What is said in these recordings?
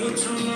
your time.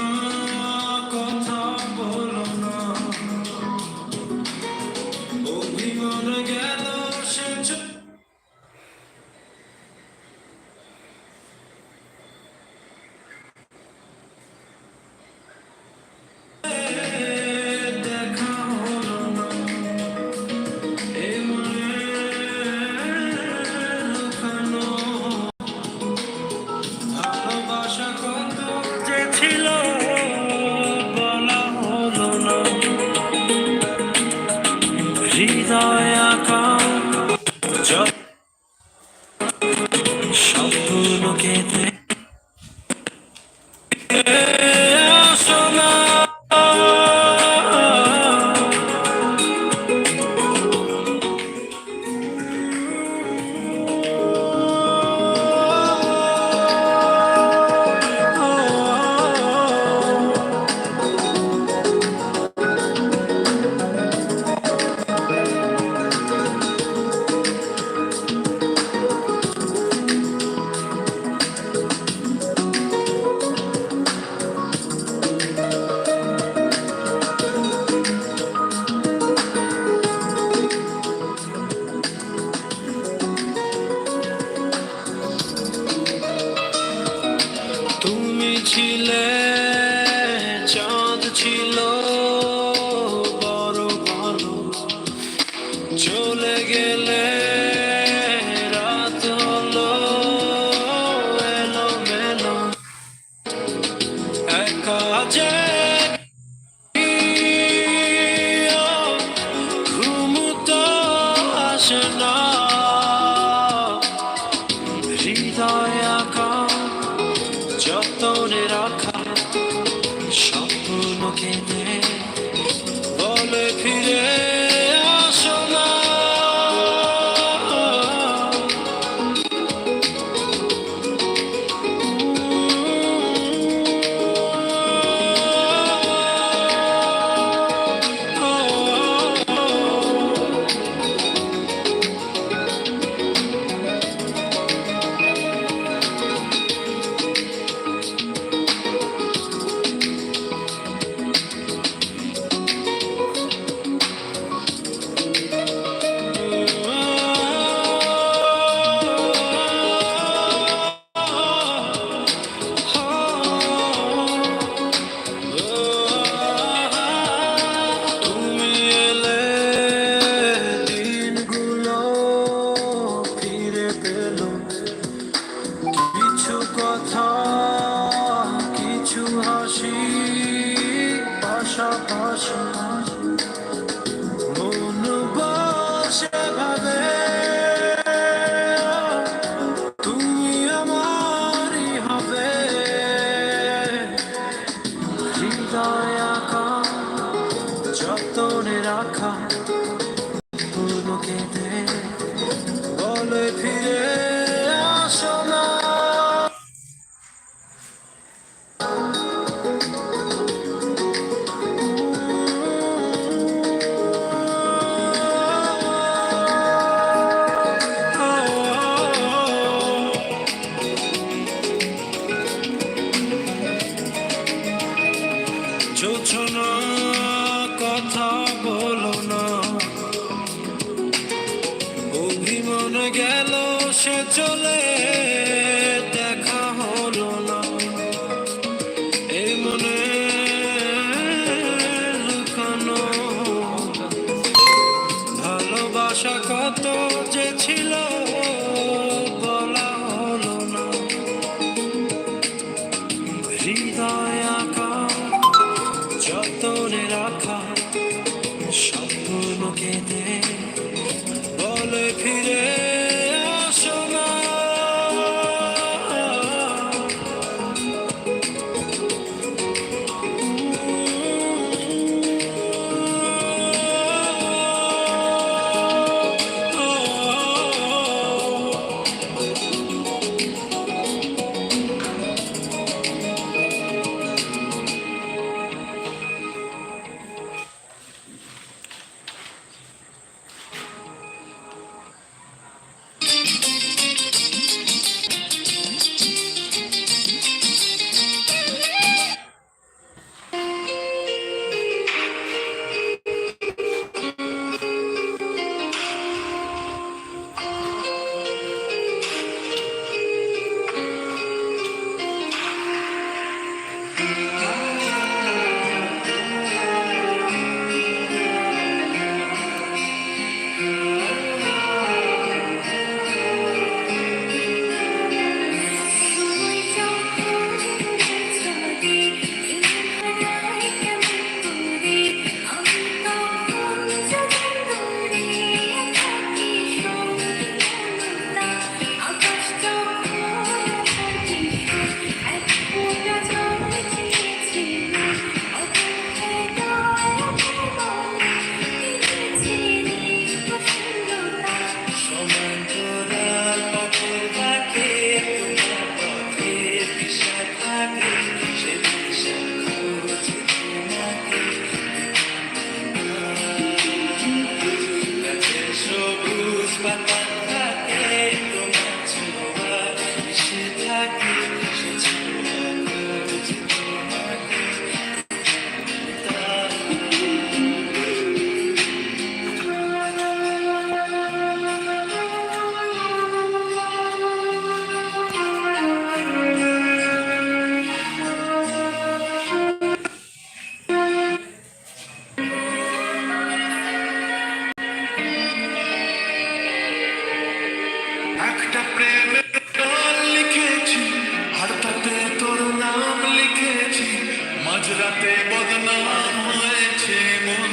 মাঝরাতে বদনাম হয়েছে মন।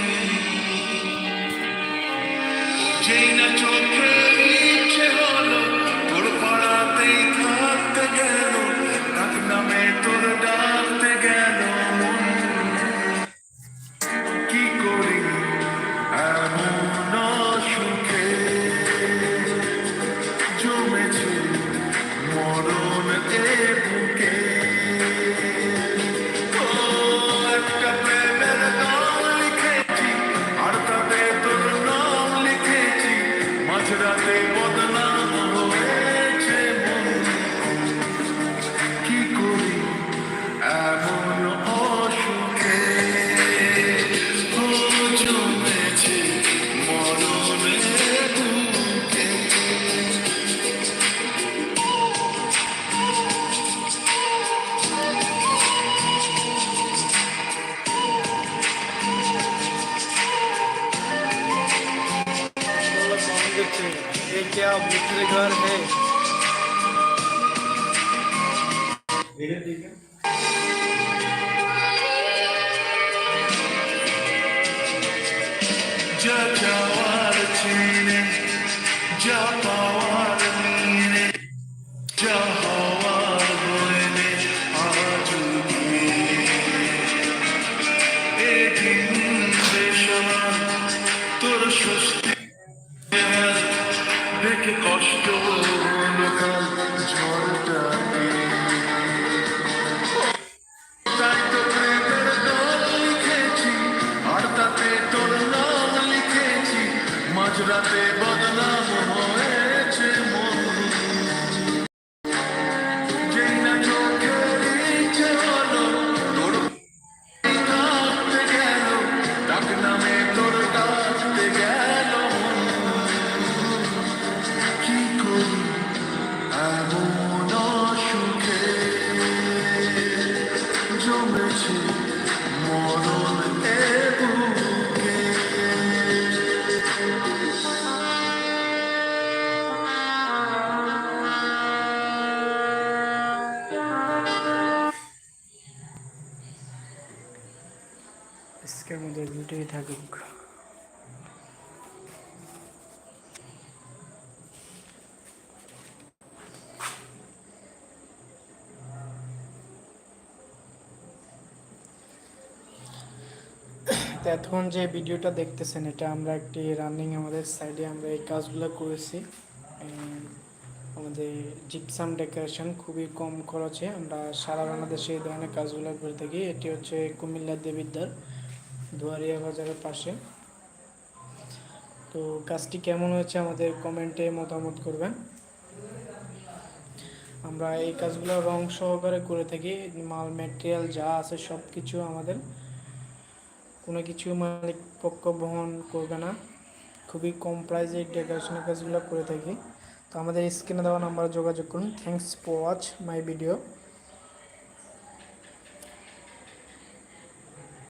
যেই না চোখে ইচ্ছে হলো, তোর পাড়াতেই থাকতে গেল ডাক নামে তোর ডাকতে গেল মন। কি করি এমন সুখে জমেছে মরণ এ যা মাঝরাতে তো এখন যে ভিডিওটা দেখতেছেন, এটা আমরা একটি রানিং আমাদের সাইডে আমরা এই কাজগুলো করেছি। আমাদের জিপসাম ডেকোরেশন খুবই কম খরচে আমরা সারা বাংলাদেশে এই ধরনের কাজগুলো করে থাকি এটি হচ্ছে কুমিল্লা দেবিদ্বার, দুয়ারিয়া বাজারের পাশে। তো কাজটি কেমন হয়েছে আমাদের কমেন্টে মতামত করবেন। আমরা এই কাজগুলো রং সহকারে করে থাকি, মাল মেটেরিয়াল যা আছে সব কিছু আমাদের। কোনো কিছু মালিক পক্ষ বহন করবে না। খুবই কম প্রাইসে এই ডেকোরেশনের কাজগুলো করে থাকি। তো আমাদের স্ক্রিনে দেওয়া নাম্বারে যোগাযোগ করুন। Thanks for watch my video